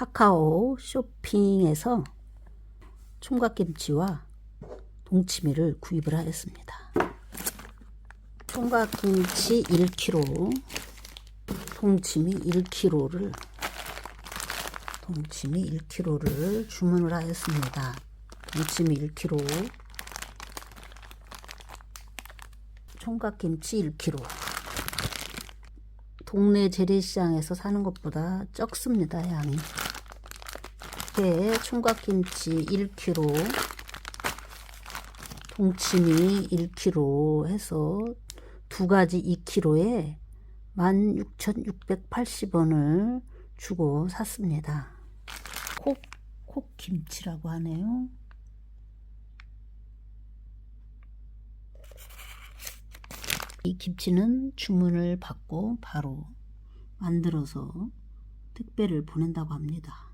카카오 쇼핑에서 총각김치와 동치미를 구입을 하였습니다. 총각김치 1kg, 동치미 1kg를 동치미 1kg를 주문을 하였습니다. 동치미 1kg, 총각김치 1kg. 동네 재래시장에서 사는 것보다 적습니다, 양이. 이렇게 총각김치 1kg, 동치미 1kg 해서 두 가지 2kg에 16,680원을 주고 샀습니다. 콕, 콕김치라고 하네요. 이 김치는 주문을 받고 바로 만들어서 택배를 보낸다고 합니다.